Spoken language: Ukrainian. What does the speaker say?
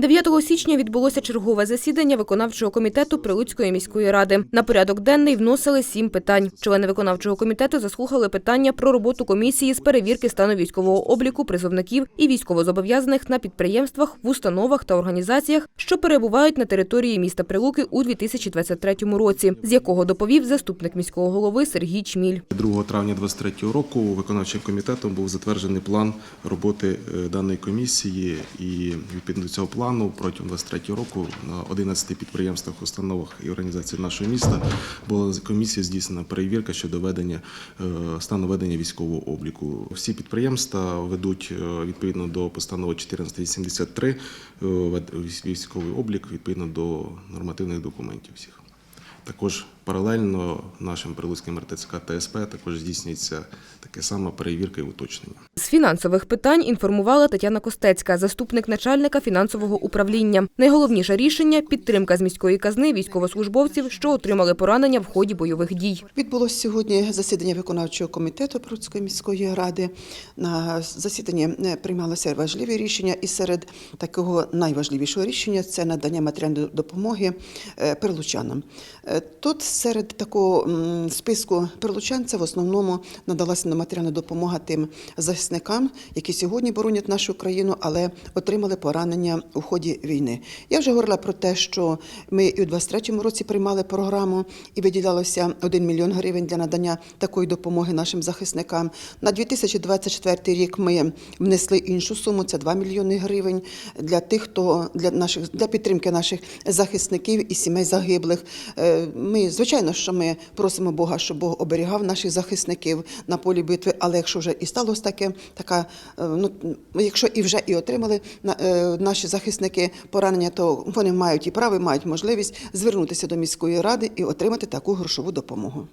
9 січня відбулося чергове засідання виконавчого комітету Прилуцької міської ради. На порядок денний вносили сім питань. Члени виконавчого комітету заслухали питання про роботу комісії з перевірки стану військового обліку призовників і військовозобов'язаних на підприємствах, в установах та організаціях, що перебувають на території міста Прилуки у 2023 році, з якого доповів заступник міського голови Сергій Чміль. 2 травня 2023 року виконавчим комітетом був затверджений план роботи е, даної комісії, і відповідно до цього плану протягом 2023 року на 11 підприємствах, установах і організації нашого міста була комісія здійснена перевірка щодо ведення е, стану ведення військового обліку. Всі підприємства ведуть е, відповідно до постанови 1483 е, військовий облік відповідно до нормативних документів всіх. Також паралельно нашим прилуцьким РТЦК та СП також здійснюється таке саме перевірка і уточнення. З фінансових питань інформувала Тетяна Костецька, заступник начальника фінансового управління. Найголовніше рішення підтримка з міської казни військовослужбовців, що отримали поранення в ході бойових дій. Відбулося сьогодні засідання виконавчого комітету Прудської міської ради. На засіданні е, приймалися важливі рішення, і серед такого найважливішого рішення це надання матеріальної допомоги е, прилучанам. Е, Тут серед такого списку прилучанця в основному надалася матеріальна допомога тим захисникам, які сьогодні боронять нашу країну, але отримали поранення у ході війни. Я вже говорила про те, що ми і у 23-му році приймали програму і виділялося 1 мільйон гривень для надання такої допомоги нашим захисникам. На 2024 рік ми внесли іншу суму, це 2 мільйони гривень для тих, хто для наших для підтримки наших захисників і сімей загиблих. Е, Ми звичайно, що ми просимо Бога, щоб Бог оберігав наших захисників на полі битви. Але якщо вже і сталося таке, така е, ну якщо і вже і отримали е, наші захисники поранення, то вони мають і право, і мають можливість звернутися до міської ради і отримати таку грошову допомогу.